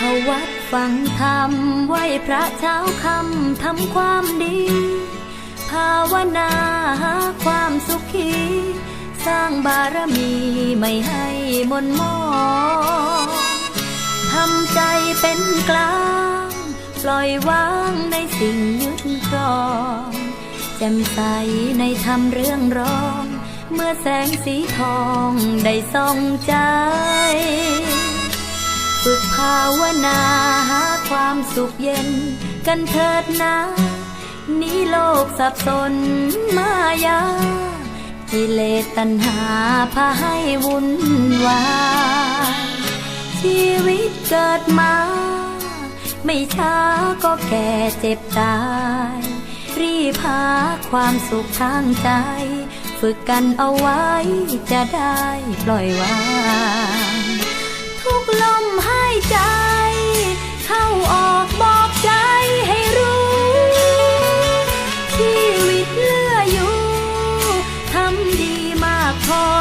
เขาวัดฟังธรรมไหวพระเช้าคำทำความดี ภาวนาหาความสุขี สร้างบารมีไม่ให้มนมองทำใจเป็นกลาง ปล่อยวางในสิ่งยึดครองแจ่มใสในธรรมเรื่องร้อง เมื่อแสงสีทองได้ส่องใจ ฝึกภาวนาหาความสุขเย็น กันเถิดนะหนี้โลกสับสนมายากิเลสตัณหาพาให้วุ่นวายชีวิตเกิดมา ไม่ช้าก็แก่เจ็บตาย รีบหาความสุขทางใจ ฝึกกันเอาไว้จะได้ปล่อยวาง heart.